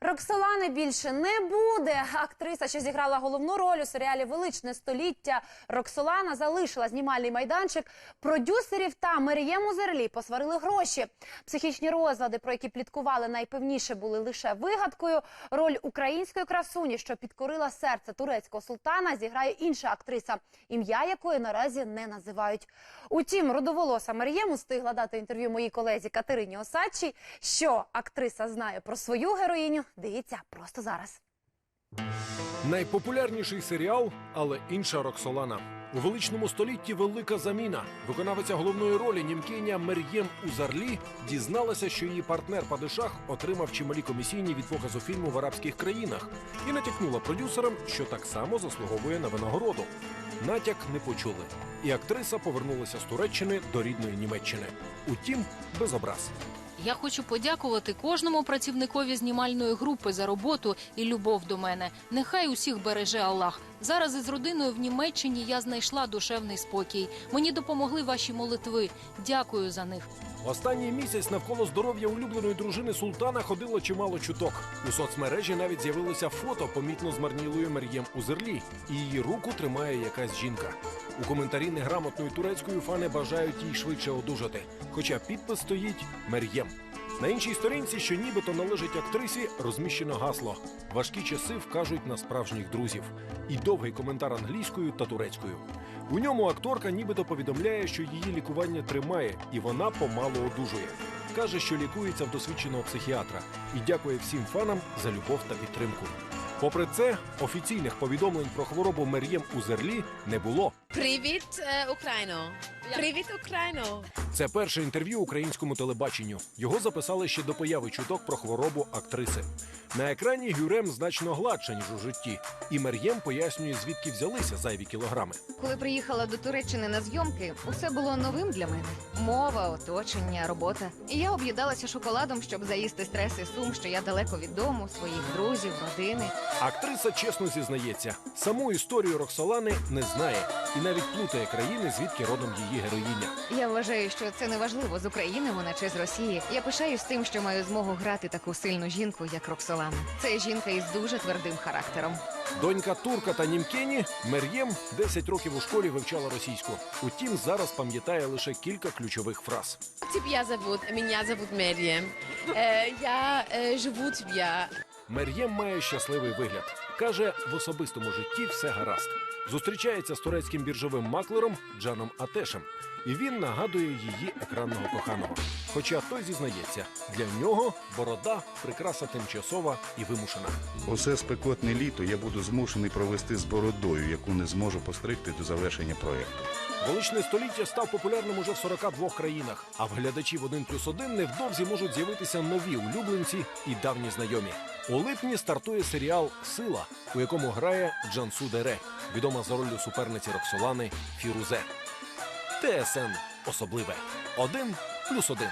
Роксолани більше не буде. Актриса, що зіграла головну роль у серіалі Величне століття Роксолана, залишила знімальний майданчик. Продюсерів та Мерієм Узерлі посварили гроші. Психічні розлади, про які пліткували найпевніше, були лише вигадкою. Роль української красуні, що підкорила серце турецького султана, зіграє інша актриса, ім'я якої наразі не називають. Утім, родоволоса Марієм устигла дати інтерв'ю моїй колезі Катерині Осадчій. Що актриса знає про свою героїню, дивіться просто зараз. Найпопулярніший серіал, але інша Роксолана. У величному столітті велика заміна. Виконавиця головної ролі німкиня Мер'єм Узарлі дізналася, що її партнер Падишах отримав чималі комісійні від показу фільму в арабських країнах і натякнула продюсерам, що так само заслуговує на винагороду. Натяк не почули, і актриса повернулася з Туреччини до рідної Німеччини. Утім, без образ. Я хочу подякувати кожному працівникові знімальної групи за роботу і любов до мене. Нехай усіх береже Аллах. Зараз із родиною в Німеччині я знайшла душевний спокій. Мені допомогли ваші молитви. Дякую за них. Останній місяць навколо здоров'я улюбленої дружини султана ходило чимало чуток. У соцмережі навіть з'явилося фото помітно змарнілої Мер'єм Узерлі, і її руку тримає якась жінка. У коментарі неграмотною турецькою фани бажають їй швидше одужати. Хоча підпис стоїть Мер'єм. На іншій сторінці, що нібито належить актрисі, розміщено гасло: важкі часи вкажуть на справжніх друзів. І довгий коментар англійською та турецькою. У ньому акторка нібито повідомляє, що її лікування тримає, і вона помалу одужує. Каже, що лікується в досвідченого психіатра і дякує всім фанам за любов та підтримку. Попри це, офіційних повідомлень про хворобу Мер'єм Узерлі не було. Привіт, е, Україно! Привіт, Україно! Це перше інтерв'ю українському телебаченню. Його записали ще до появи чуток про хворобу актриси. На екрані Гюрем значно гладша, ніж у житті, і Мер'єм пояснює, звідки взялися зайві кілограми. Коли приїхала до Туреччини на зйомки, усе було новим для мене: мова, оточення, робота. І я об'їдалася шоколадом, щоб заїсти стрес і сум, що я далеко від дому, своїх друзів, родини. Актриса чесно зізнається, саму історію Роксолани не знає і навіть плутає країни, звідки родом її героїня. Я вважаю, що це не важливо з України вона чи з Росії. Я пишаюсь тим, що маю змогу грати таку сильну жінку, як Роксолана. Це жінка із дуже твердим характером. Донька турка та німкені Мер'єм 10 років у школі вивчала російську. Утім, зараз пам'ятає лише кілька ключових фраз. Тебя зовут, меня зовут Мерьем. Е, я е, живу тебя. Мер'єм має щасливий вигляд. Каже, в особистому житті все гаразд. Зустрічається з турецьким біржовим маклером Джаном Атешем, і він нагадує її екранного коханого. Хоча той зізнається, для нього борода прикраса тимчасова і вимушена. Усе спекотне літо я буду змушений провести з бородою, яку не зможу постригти до завершення проєкту. Величне століття став популярним уже в 42 країнах. А в глядачів 1 плюс 1 невдовзі можуть з'явитися нові улюбленці і давні знайомі. У липні стартує серіал Сила, у якому грає Джансу Дере, відома за роллю суперниці Роксолани Фірузе. ТСН особливе. один плюс 1.